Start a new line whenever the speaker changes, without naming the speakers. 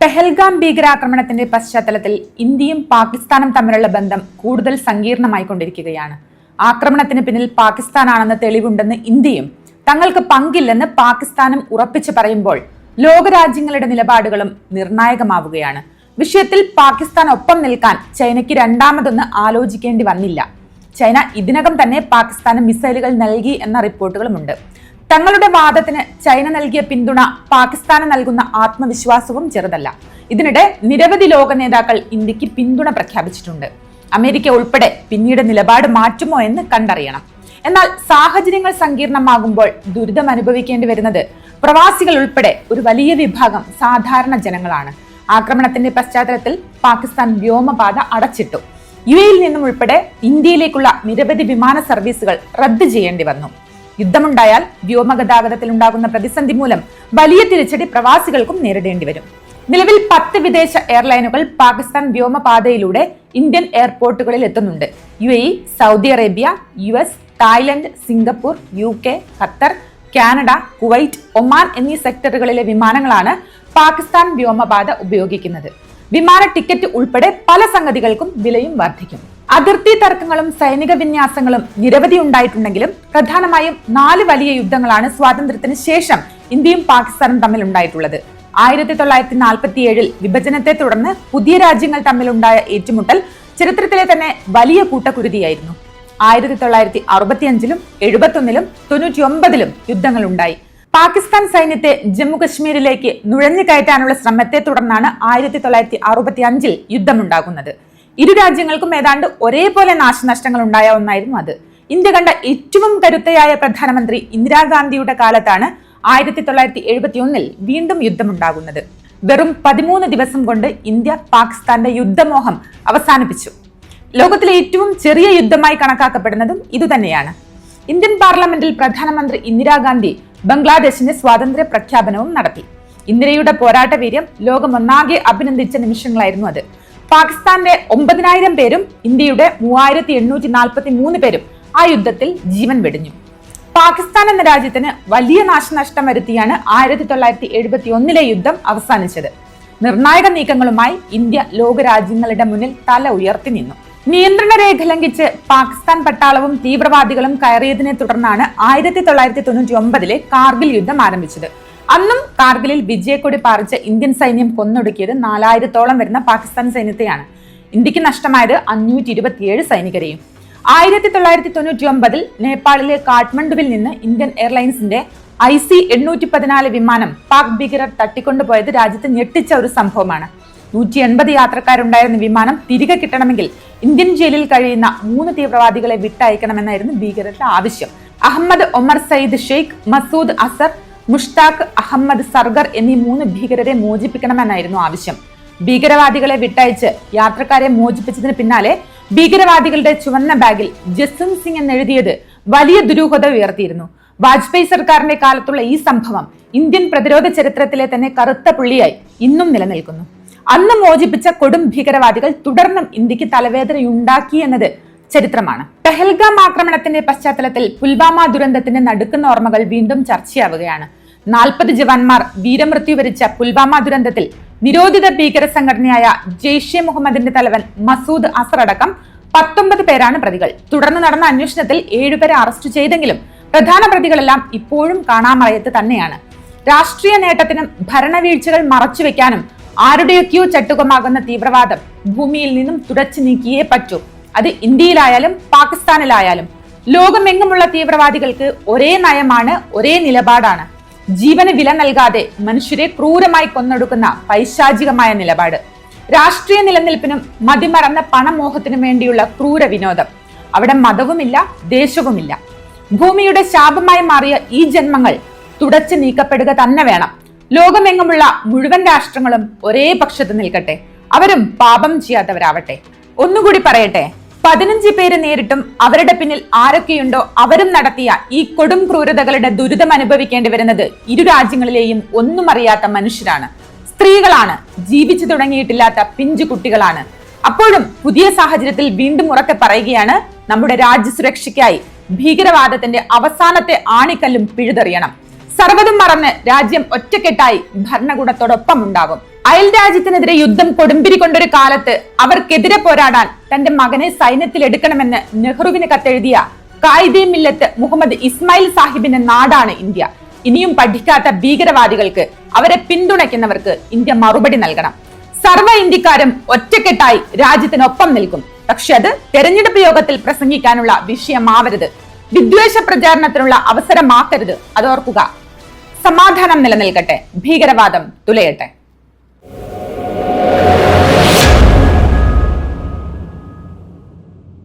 പെഹൽഗാം ഭീകരാക്രമണത്തിന്റെ പശ്ചാത്തലത്തിൽ ഇന്ത്യയും പാകിസ്ഥാനും തമ്മിലുള്ള ബന്ധം കൂടുതൽ സങ്കീർണമായിക്കൊണ്ടിരിക്കുകയാണ് ആക്രമണത്തിന് പിന്നിൽ പാകിസ്ഥാനാണെന്ന് തെളിവുണ്ടെന്ന് ഇന്ത്യയും തങ്ങൾക്ക് പങ്കില്ലെന്ന് പാകിസ്ഥാനും ഉറപ്പിച്ചു പറയുമ്പോൾ ലോകരാജ്യങ്ങളുടെ നിലപാടുകളും നിർണായകമാവുകയാണ്. വിഷയത്തിൽ പാകിസ്ഥാൻ ഒപ്പം നിൽക്കാൻ ചൈനയ്ക്ക് രണ്ടാമതൊന്ന് ആലോചിക്കേണ്ടി വന്നില്ല. ചൈന ഇതിനകം തന്നെ പാകിസ്ഥാന് മിസൈലുകൾ നൽകി എന്ന റിപ്പോർട്ടുകളുമുണ്ട്. തങ്ങളുടെ വാദത്തിന് ചൈന നൽകിയ പിന്തുണ പാകിസ്ഥാന് നൽകുന്ന ആത്മവിശ്വാസവും ചെറുതല്ല. ഇതിനിടെ നിരവധി ലോക നേതാക്കൾ ഇന്ത്യയ്ക്ക് പിന്തുണ പ്രഖ്യാപിച്ചിട്ടുണ്ട്. അമേരിക്ക ഉൾപ്പെടെ പിന്നീട് നിലപാട് മാറ്റുമോ എന്ന് കണ്ടറിയണം. എന്നാൽ സാഹചര്യങ്ങൾ സങ്കീർണമാകുമ്പോൾ ദുരിതം അനുഭവിക്കേണ്ടി വരുന്നത് പ്രവാസികൾ ഉൾപ്പെടെ ഒരു വലിയ വിഭാഗം സാധാരണ ജനങ്ങളാണ്. ആക്രമണത്തിന്റെ പശ്ചാത്തലത്തിൽ പാകിസ്ഥാൻ വ്യോമപാത അടച്ചിട്ടു. യു എയിൽ നിന്നും ഉൾപ്പെടെ ഇന്ത്യയിലേക്കുള്ള നിരവധി വിമാന സർവീസുകൾ റദ്ദ് ചെയ്യേണ്ടി വന്നു. യുദ്ധമുണ്ടായാൽ വ്യോമഗതാഗതത്തിൽ ഉണ്ടാകുന്ന പ്രതിസന്ധി മൂലം വലിയ തിരിച്ചടി പ്രവാസികൾക്കും നേരിടേണ്ടി വരും. നിലവിൽ പത്ത് വിദേശ എയർലൈനുകൾ പാകിസ്ഥാൻ വ്യോമപാതയിലൂടെ ഇന്ത്യൻ എയർപോർട്ടുകളിൽ എത്തുന്നുണ്ട്. U A Saudi Arabia U S Thailand Singapore U K Qatar Canada Kuwait Oman എന്നീ സെക്ടറുകളിലെ വിമാനങ്ങളാണ് പാകിസ്ഥാൻ വ്യോമപാത ഉപയോഗിക്കുന്നത്. വിമാന ടിക്കറ്റ് ഉൾപ്പെടെ പല സംഗതികൾക്കും വിലയും വർദ്ധിക്കും. അതിർത്തി തർക്കങ്ങളും സൈനിക വിന്യാസങ്ങളും നിരവധി ഉണ്ടായിട്ടുണ്ടെങ്കിലും പ്രധാനമായും നാല് വലിയ യുദ്ധങ്ങളാണ് സ്വാതന്ത്ര്യത്തിന് ശേഷം ഇന്ത്യയും പാകിസ്ഥാനും തമ്മിൽ ഉണ്ടായിട്ടുള്ളത്. ആയിരത്തി തൊള്ളായിരത്തി നാൽപ്പത്തി ഏഴിൽ വിഭജനത്തെ തുടർന്ന് പുതിയ രാജ്യങ്ങൾ തമ്മിലുണ്ടായ ഏറ്റുമുട്ടൽ ചരിത്രത്തിലെ തന്നെ വലിയ കൂട്ടക്കുരുതിയായിരുന്നു. ആയിരത്തി തൊള്ളായിരത്തി അറുപത്തിയഞ്ചിലും എഴുപത്തൊന്നിലും തൊണ്ണൂറ്റി ഒമ്പതിലും യുദ്ധങ്ങൾ ഉണ്ടായി. പാകിസ്ഥാൻ സൈന്യത്തെ ജമ്മു കശ്മീരിലേക്ക് നുഴഞ്ഞു കയറ്റാനുള്ള ശ്രമത്തെ തുടർന്നാണ് ആയിരത്തി തൊള്ളായിരത്തി അറുപത്തി അഞ്ചിൽ യുദ്ധമുണ്ടാകുന്നത്. ഇരു രാജ്യങ്ങൾക്കും ഏതാണ്ട് ഒരേപോലെ നാശനഷ്ടങ്ങൾ ഉണ്ടായ ഒന്നായിരുന്നു അത്. ഇന്ത്യ കണ്ട ഏറ്റവും കരുത്തയായ പ്രധാനമന്ത്രി ഇന്ദിരാഗാന്ധിയുടെ കാലത്താണ് ആയിരത്തി തൊള്ളായിരത്തി എഴുപത്തി ഒന്നിൽ വീണ്ടും യുദ്ധമുണ്ടാകുന്നത്. വെറും പതിമൂന്ന് ദിവസം കൊണ്ട് ഇന്ത്യ പാകിസ്ഥാന്റെ യുദ്ധമോഹം അവസാനിപ്പിച്ചു. ലോകത്തിലെ ഏറ്റവും ചെറിയ യുദ്ധമായി കണക്കാക്കപ്പെടുന്നതും ഇതുതന്നെയാണ് ഇന്ത്യൻ പാർലമെന്റിൽ പ്രധാനമന്ത്രി ഇന്ദിരാഗാന്ധി ബംഗ്ലാദേശിന്റെ സ്വാതന്ത്ര്യ പ്രഖ്യാപനവും നടത്തി. ഇന്ദിരയുടെ പോരാട്ട വീര്യം ലോകമൊന്നാകെ അഭിനന്ദിച്ച നിമിഷങ്ങളായിരുന്നു അത്. പാകിസ്ഥാന്റെ ഒമ്പതിനായിരം പേരും ഇന്ത്യയുടെ മൂവായിരത്തി എണ്ണൂറ്റി നാൽപ്പത്തി മൂന്ന് പേരും ആ യുദ്ധത്തിൽ ജീവൻ വെടിഞ്ഞു. പാകിസ്ഥാൻ എന്ന രാജ്യത്തിന് വലിയ നാശനഷ്ടം വരുത്തിയാണ് ആയിരത്തി തൊള്ളായിരത്തി എഴുപത്തി ഒന്നിലെ യുദ്ധം അവസാനിച്ചത്. നിർണായക നീക്കങ്ങളുമായി ഇന്ത്യ ലോകരാജ്യങ്ങളുടെ മുന്നിൽ തല ഉയർത്തി നിന്നു. നിയന്ത്രണ രേഖ ലംഘിച്ച് പാകിസ്ഥാൻ പട്ടാളവും തീവ്രവാദികളും കയറിയതിനെ തുടർന്നാണ് ആയിരത്തി തൊള്ളായിരത്തി തൊണ്ണൂറ്റി ഒമ്പതിലെ കാർഗിൽ യുദ്ധം ആരംഭിച്ചത്. അന്നും കാർഗിലിൽ വിജയക്കൊടി പാറിച്ച് ഇന്ത്യൻ സൈന്യം കൊന്നൊടുക്കിയത് നാലായിരത്തോളം വരുന്ന പാകിസ്ഥാൻ സൈന്യത്തെയാണ്. ഇന്ത്യയ്ക്ക് നഷ്ടമായത് അഞ്ഞൂറ്റി ഇരുപത്തിയേഴ് സൈനികരെയും. ആയിരത്തി തൊള്ളായിരത്തി തൊണ്ണൂറ്റി ഒമ്പതിൽ നേപ്പാളിലെ കാഠ്മണ്ഡുവിൽ നിന്ന് ഇന്ത്യൻ എയർലൈൻസിന്റെ ഐ സി എണ്ണൂറ്റി പതിനാല് വിമാനം പാക് ഭീകരർ തട്ടിക്കൊണ്ടുപോയത് രാജ്യത്ത് ഞെട്ടിച്ച ഒരു സംഭവമാണ്. നൂറ്റി എൺപത് യാത്രക്കാരുണ്ടായിരുന്ന വിമാനം തിരികെ കിട്ടണമെങ്കിൽ ഇന്ത്യൻ ജയിലിൽ കഴിയുന്ന മൂന്ന് തീവ്രവാദികളെ വിട്ടയക്കണമെന്നായിരുന്നു ഭീകരരുടെ ആവശ്യം. അഹമ്മദ് ഒമർ സയ്യിദ് ഷെയ്ഖ് മസൂദ് അസർ മുഷ്താഖ് അഹമ്മദ് സർഗർ എന്നീ മൂന്ന് ഭീകരരെ മോചിപ്പിക്കണമെന്നായിരുന്നു ആവശ്യം. ഭീകരവാദികളെ വിട്ടയച്ച് യാത്രക്കാരെ മോചിപ്പിച്ചതിന് പിന്നാലെ ഭീകരവാദികളുടെ ചുവന്ന ബാഗിൽ ജസ്വന്ത് സിംഗ് എന്നെഴുതിയത് വലിയ ദുരൂഹത ഉയർത്തിയിരുന്നു. വാജ്പേയി സർക്കാരിന്റെ കാലത്തുള്ള ഈ സംഭവം ഇന്ത്യൻ പ്രതിരോധ ചരിത്രത്തിലെ തന്നെ കറുത്ത പുള്ളിയായി ഇന്നും നിലനിൽക്കുന്നു. അന്ന് മോചിപ്പിച്ച കൊടും ഭീകരവാദികൾ തുടർന്നും ഇന്ത്യയ്ക്ക് തലവേദനയുണ്ടാക്കി എന്നത് ചരിത്രമാണ്. പെഹൽഗാം ആക്രമണത്തിന്റെ പശ്ചാത്തലത്തിൽ പുൽവാമ ദുരന്തത്തിന്റെ നടുക്കുന്ന ഓർമ്മകൾ വീണ്ടും ചർച്ചയാവുകയാണ്. നാൽപ്പത് ജവാന്മാർ വീരമൃത്യു വരിച്ച പുൽവാമ ദുരന്തത്തിൽ നിരോധിത ഭീകര സംഘടനയായ ജെയ്ഷെ മുഹമ്മദിന്റെ തലവൻ മസൂദ് അസർ അടക്കം പത്തൊമ്പത് പേരാണ് പ്രതികൾ. തുടർന്ന് നടന്ന അന്വേഷണത്തിൽ ഏഴുപേരെ അറസ്റ്റ് ചെയ്തെങ്കിലും പ്രധാന പ്രതികളെല്ലാം ഇപ്പോഴും കാണാമറയത്ത് തന്നെയാണ്. രാഷ്ട്രീയ നേട്ടത്തിനും ഭരണവീഴ്ചകൾ മറച്ചുവെക്കാനും ആരുടെയൊക്കെയോ ചട്ടുകമാകുന്ന തീവ്രവാദം ഭൂമിയിൽ നിന്നും തുടച്ചു നീക്കിയേ പറ്റൂ. അത് ഇന്ത്യയിലായാലും പാകിസ്ഥാനിലായാലും ലോകമെങ്ങുമുള്ള തീവ്രവാദികൾക്ക് ഒരേ നയമാണ് ഒരേ നിലപാടാണ്. ജീവന് വില നൽകാതെ മനുഷ്യരെ ക്രൂരമായി കൊന്നൊടുക്കുന്ന പൈശാചികമായ നിലപാട്. രാഷ്ട്രീയ നിലനിൽപ്പിനും മതിമറന്ന പണമോഹത്തിനും വേണ്ടിയുള്ള ക്രൂര വിനോദം. അവിടെ മതവുമില്ല ദേശവുമില്ല. ഭൂമിയുടെ ശാപമായി മാറിയ ഈ ജന്മങ്ങൾ തുടച്ചു നീക്കപ്പെടുക തന്നെ വേണം. ലോകമെങ്ങുമുള്ള മുഴുവൻ രാഷ്ട്രങ്ങളും ഒരേ പക്ഷത്ത് നിൽക്കട്ടെ. അവരും പാപം ചെയ്യാത്തവരാവട്ടെ. ഒന്നുകൂടി പറയട്ടെ പതിനഞ്ച് പേര് നേരിട്ടും അവരുടെ പിന്നിൽ ആരൊക്കെയുണ്ടോ അവരും നടത്തിയ ഈ കൊടും ക്രൂരതകളുടെ ദുരിതം അനുഭവിക്കേണ്ടി വരുന്നത് ഇരു രാജ്യങ്ങളിലെയും ഒന്നും അറിയാത്ത മനുഷ്യരാണ്. സ്ത്രീകളാണ്. ജീവിച്ചു തുടങ്ങിയിട്ടില്ലാത്ത പിഞ്ചു കുട്ടികളാണ്. അപ്പോഴും പുതിയ സാഹചര്യത്തിൽ വീണ്ടും ഉറക്കെ പറയുകയാണ് നമ്മുടെ രാജ്യസുരക്ഷയ്ക്കായി ഭീകരവാദത്തിന്റെ അവസാനത്തെ ആണിക്കല്ലും പിഴുതെറിയണം. സർവതും മറന്ന് രാജ്യം ഒറ്റക്കെട്ടായി ഭരണകൂടത്തോടൊപ്പം ഉണ്ടാകും അയൽ രാജ്യത്തിനെതിരെ യുദ്ധം കൊടുമ്പിരി കൊണ്ടൊരു കാലത്ത് അവർക്കെതിരെ പോരാടാൻ തന്റെ മകനെ സൈന്യത്തിൽ എടുക്കണമെന്ന് നെഹ്റുവിന് കത്തെഴുതിയ കായിദെ മില്ലത്ത് മുഹമ്മദ് ഇസ്മായിൽ സാഹിബിന്റെ നാടാണ് ഇന്ത്യ. ഇനിയും പഠിക്കാത്ത ഭീകരവാദികൾക്ക് അവരെ പിന്തുണയ്ക്കുന്നവർക്ക് ഇന്ത്യ മറുപടി നൽകണം. സർവ ഇന്ത്യക്കാരും ഒറ്റക്കെട്ടായി രാജ്യത്തിനൊപ്പം നിൽക്കും. പക്ഷെ അത് തെരഞ്ഞെടുപ്പ് യോഗത്തിൽ പ്രസംഗിക്കാനുള്ള വിഷയമാവരുത്. വിദ്വേഷ പ്രചാരണത്തിനുള്ള അവസരമാക്കരുത്. അതോർക്കുക. സമാധാനം നിലനിൽക്കട്ടെ. ഭീകരവാദം തുലയട്ടെ.